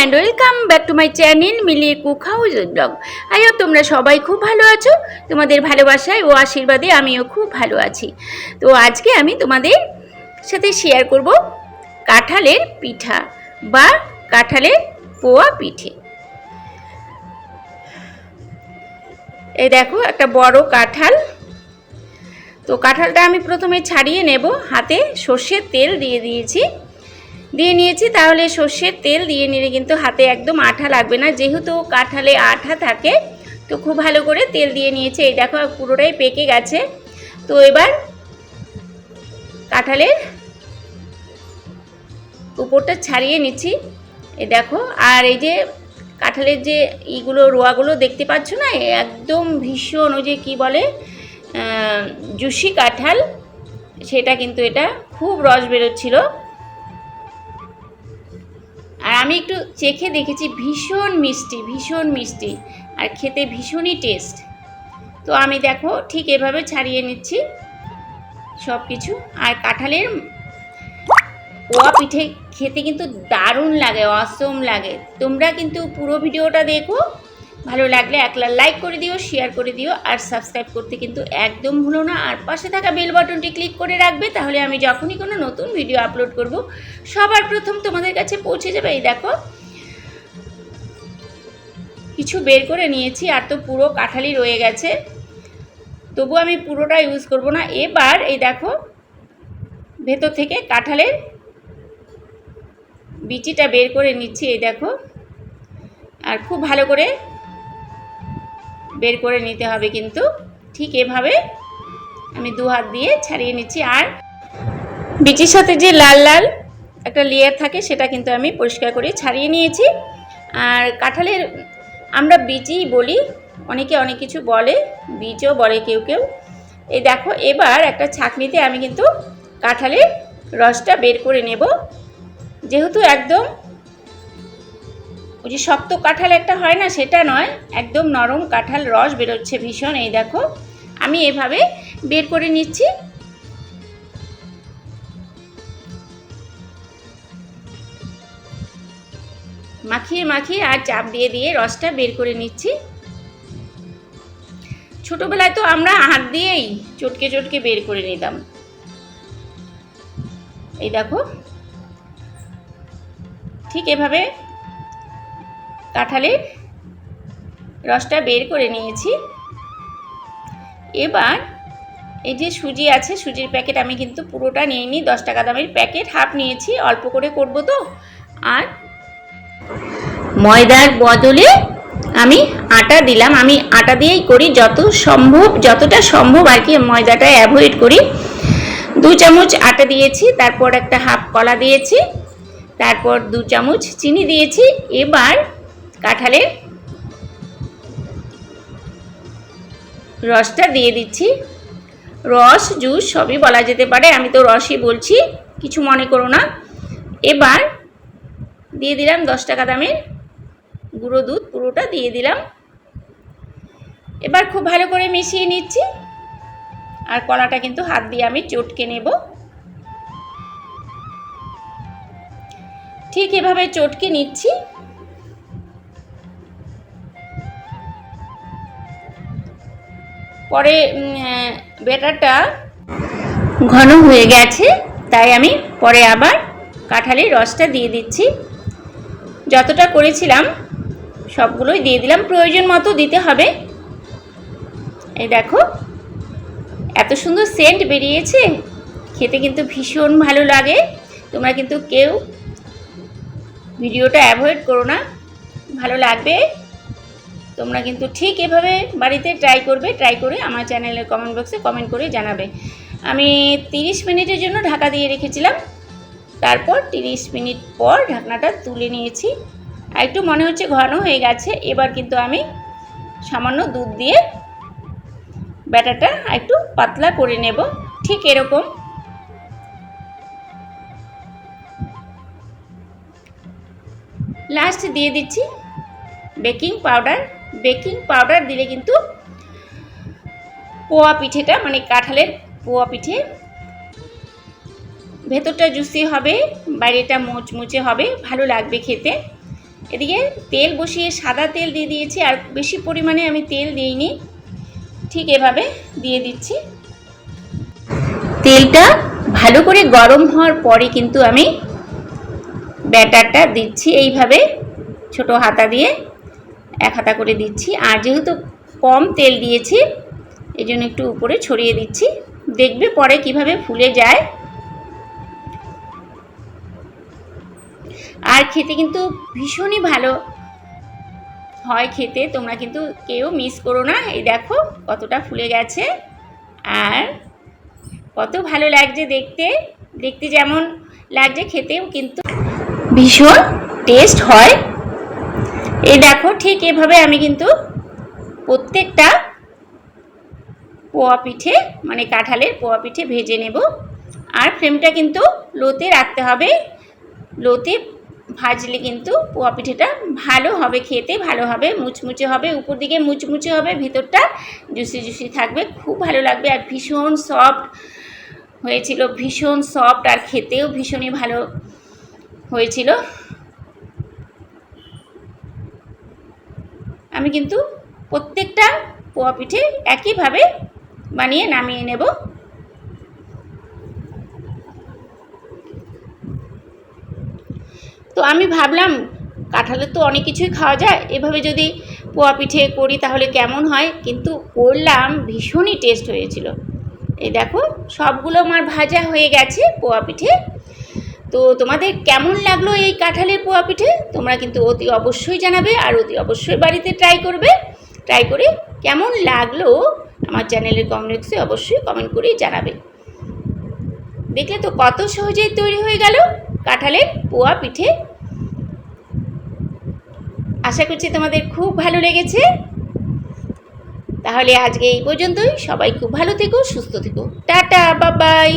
And welcome back to my channel মিলিয়ে cook house blog I hope তোমরা সবাই খুব ভালো আছো। তোমাদের ভালোবাসায় ও আশীর্বাদে আমিও খুব ভালো আছি। তো আজকে আমি তোমাদের সাথে শেয়ার করব কাঁঠালের পিঠা বা কাঁঠালের পোয়া পিঠে। এই দেখো, একটা বড় কাঁঠাল। তো কাঁঠালটা আমি প্রথমে ছাড়িয়ে নেব। হাতে সর্ষের তেল দিয়ে দিয়েছি। দিয়ে নিয়েছি, তাহলে সর্ষের তেল দিয়ে নিলে কিন্তু হাতে একদম আঠা লাগবে না। যেহেতু কাঁঠালে আঠা থাকে, তো খুব ভালো করে তেল দিয়ে নিয়েছি। এই দেখো, পুরোটাই পেকে গেছে। তো এবার কাঁঠালের উপরটা ছাড়িয়ে নিচ্ছি। এ দেখো, আর এই যে কাঁঠালের যে ইগুলো, রোয়াগুলো দেখতে পাচ্ছ না? একদম ভীষণ, ওই যে কী বলে জুসি কাঁঠাল, সেটা কিন্তু এটা খুব রস বেরোচ্ছিল। আমি একটু চেখে দেখেছি, ভীষণ মিষ্টি ভীষণ মিষ্টি আর খেতে ভীষণই টেস্ট তো আমি দেখো ঠিক এভাবে ছাড়িয়ে নিচ্ছি সব কিছু আর কাঁঠালের ওয়া পিঠে খেতে কিন্তু দারুণ লাগে, অসম লাগে। তোমরা কিন্তু পুরো ভিডিওটা দেখো ভালো লাগলে একলা লাইক করে দিও শেয়ার করে দিও, আর সাবস্ক্রাইব করতে কিন্তু একদম ভুলো না। আর পাশে থাকা বেল বাটনটি ক্লিক করে রাখবে, তাহলে আমি যখনই কোনো নতুন ভিডিও আপলোড করব, সবার প্রথম তোমাদের কাছে পৌঁছে যাবে। এই দেখো, কিছু বের করে নিয়েছি, আর তো পুরো কাঁঠালি রয়ে গেছে। তবু আমি পুরোটা ইউজ করব না। এবার এই দেখো, ভেতর থেকে কাঁঠালের বিচিটা বের করে নিচ্ছি, এই দেখো। আর খুব ভালো করে বের করে নিতে হবে কিন্তু। ঠিক এভাবে আমি দু হাত দিয়ে ছাড়িয়ে নিচ্ছি। আর বিচির সাথে যে লাল লাল একটা লেয়ার থাকে, সেটা কিন্তু আমি পরিষ্কার করে ছাড়িয়ে নিয়েছি। আর কাঁঠালের আমরা বিচি বলি, অনেকে অনেক কিছু বলে, বীজও বলে কেউ কেউ। এই দেখো, এবার একটা ছাঁকনিতে আমি কিন্তু কাঁঠালের রসটা বের করে নেব। যেহেতু একদম ওই যে শক্ত কাঁঠাল একটা হয় না, সেটা নয়, একদম নরম কাঁঠাল রস বেরোচ্ছে ভীষণ, এই দেখো। আমি এভাবে বের করে নিচ্ছি। মাখিয়ে মাখিয়ে আর চাপ দিয়ে দিয়ে রসটা বের করে নিচ্ছি। ছোটবেলায় তো আমরা হাত দিয়েই চটকে চটকে বের করে নিতাম। এই দেখো। ঠিক এভাবে কাঁঠালের রসটা বের করে নিয়েছি। এবার এই যে সুজি আছে, সুজির প্যাকেট আমি কিন্তু পুরোটা নিয়ে নিই দশ টাকা দামের প্যাকেট, হাফ নিয়েছি, অল্প করে করব তো। আর ময়দার বদলে আমি আটা দিলাম। আমি আটা দিয়েই করি যত সম্ভব, যতটা সম্ভব আর কি ময়দাটা অ্যাভয়েড করি। দু চামচ আটা দিয়েছি, তারপর একটা হাফ কলা দিয়েছি, তারপর দু চামচ চিনি দিয়েছি। এবার কাঁঠালের রসটা দিয়ে দিচ্ছি। রস, জুস সবই বলা যেতে পারে। আমি তো রসই বলছি, কিছু মনে করো না। এবার দিয়ে দিলাম দশ টাকা দামের গুঁড়ো দুধ, পুরোটা দিয়ে দিলাম। এবার খুব ভালো করে মিশিয়ে নিচ্ছি। আর কলাটা কিন্তু হাত দিয়ে আমি চটকে নেব। ঠিক এভাবে চটকে নিচ্ছি। পরে বেটারটা ঘন হয়ে গেছে, তাই আমি পরে আবার কাঁঠালের রসটা দিয়ে দিচ্ছি। যতটা করেছিলাম, সবগুলোই দিয়ে দিলাম। প্রয়োজন মতো দিতে হবে। এই দেখো, এত সুন্দর সেন্ট বেরিয়েছে। খেতে কিন্তু ভীষণ ভালো লাগে। তোমরা কিন্তু কেউ ভিডিওটা অ্যাভয়েড করো না। ভালো লাগবে। তোমরা কিন্তু ঠিক এভাবে বাড়িতে ট্রাই করবে ট্রাই করে আমার চ্যানেলের কমেন্ট বক্সে কমেন্ট করে জানাবে। আমি 30 মিনিটের জন্য ঢাকা দিয়ে রেখেছিলাম। তারপর 30 মিনিট পর ঢাকনাটা তুলে নিয়েছি। আর একটু মনে হচ্ছে ঘন হয়ে গেছে, এবার কিন্তু আমি সামান্য দুধ দিয়ে ব্যাটারটা একটু পাতলা করে নেব। ঠিক এরকম। লাস্ট দিয়ে দিচ্ছি বেকিং পাউডার বেকিং পাউডার দিলে কিন্তু পোয়া পিঠেটা মানে কাঁঠালের পোয়া পিঠে, ভেতরটা জুসি হবে, বাইরেটা মুচমুচে হবে, ভালো লাগবে খেতে। এদিকে তেল বসিয়ে সাদা তেল দিয়ে দিয়েছি, আর বেশি পরিমাণে আমি তেল দিইনি। ঠিক এভাবে দিয়ে দিচ্ছি। তেলটা ভালো করে গরম হওয়ার পরে কিন্তু আমি ব্যাটারটা দিচ্ছি এইভাবে ছোট হাতা দিয়ে। এক হাতা করে দিচ্ছি। আর যেহেতু কম তেল দিয়েছি এই জন্য একটু উপরে ছড়িয়ে দিচ্ছি। দেখবে পরে কীভাবে ফুলে যায়। আর খেতে কিন্তু ভীষণই ভালো হয় খেতে, তোমরা কিন্তু কেউ মিস করো না। এই দেখো কতটা ফুলে গেছে। আর কত ভালো লাগছে দেখতে। দেখতে যেমন লাগছে, খেতেও কিন্তু ভীষণ টেস্ট হয়। এই দেখো, ঠিক এভাবে আমি কিন্তু প্রত্যেকটা পোয়া পিঠে মানে কাঁঠালের পোয়া পিঠে ভেজে নেব। আর ফ্লেমটা কিন্তু লোতে রাখতে হবে। লোতে ভাজলে কিন্তু পোয়া পিঠেটা ভালো হবে খেতে, ভালো হবে, মুচমুচে হবে। উপর দিকে মুচমুচে হবে, ভিতরটা জুসি জুসি থাকবে। খুব ভালো লাগবে আর ভীষণ সফট হয়েছিল, ভীষণ সফট আর খেতেও ভীষণই ভালো হয়েছিল। আমি কিন্তু প্রত্যেকটা পোয়া পিঠে একইভাবে বানিয়ে নামিয়ে নেব। তো আমি ভাবলাম কাঁঠালের তো অনেক কিছুই খাওয়া যায়, এভাবে যদি পোয়া পিঠে করি তাহলে কেমন হয়? কিন্তু করলাম, ভীষণই টেস্ট হয়েছিল। এই দেখো, সবগুলো আমার ভাজা হয়ে গেছে পোয়া পিঠে। তো তোমাদের কেমন লাগল এই কাঁঠালের পোয়া পিঠে? তোমরা কিন্তু অতি অবশ্যই জানাবে আর অতি অবশ্যই বাড়িতে ট্রাই করবে। ট্রাই করে কেমন লাগল আমার চ্যানেলের কমেন্টসে অবশ্যই কমেন্ট করেই জানাবে। দেখলে তো কত সহজেই তৈরি হয়ে গেল কাঁঠালের পোয়া পিঠে। আশা করছি তোমাদের খুব ভালো লেগেছে। তাহলে আজকে এই পর্যন্তই। সবাই খুব ভালো থেকো, সুস্থ থেকো। টাটা বাবাই